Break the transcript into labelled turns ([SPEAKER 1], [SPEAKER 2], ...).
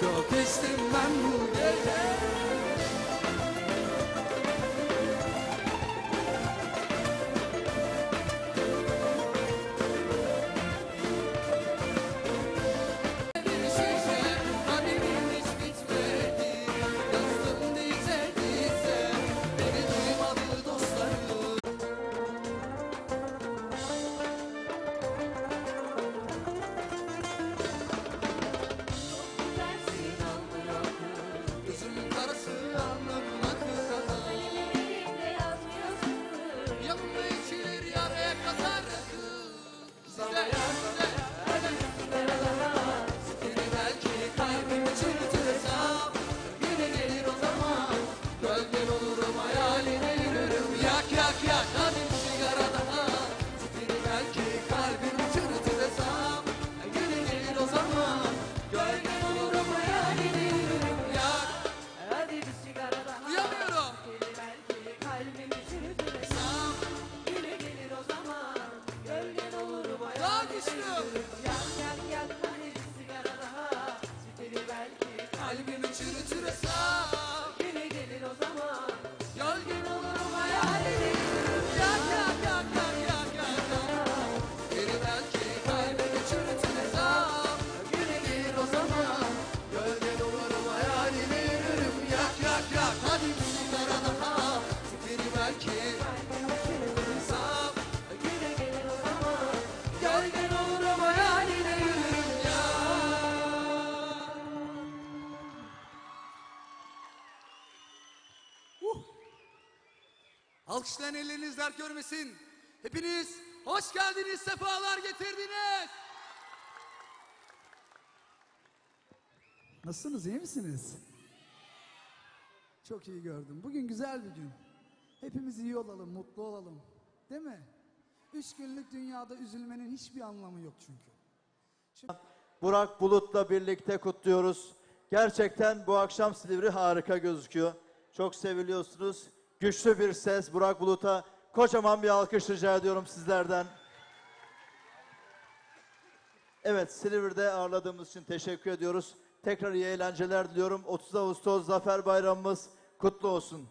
[SPEAKER 1] Çok içtim ben bu gece Daha Alkışlayan elleriniz dert görmesin. Hepiniz hoş geldiniz, sefalar getirdiniz. Nasılsınız, iyi misiniz? Çok iyi gördüm. Bugün güzel bir gün. Hepimiz iyi olalım, mutlu olalım. Değil mi? Üç günlük dünyada üzülmenin hiçbir anlamı yok çünkü.
[SPEAKER 2] Burak Bulut'la birlikte kutluyoruz. Gerçekten bu akşam Silivri harika gözüküyor. Çok seviliyorsunuz. Güçlü bir ses Burak Bulut'a. Kocaman bir alkış rica ediyorum sizlerden. Evet Silivri'de ağırladığımız için teşekkür ediyoruz. Tekrar iyi eğlenceler diliyorum. 30 Ağustos Zafer Bayramımız kutlu olsun.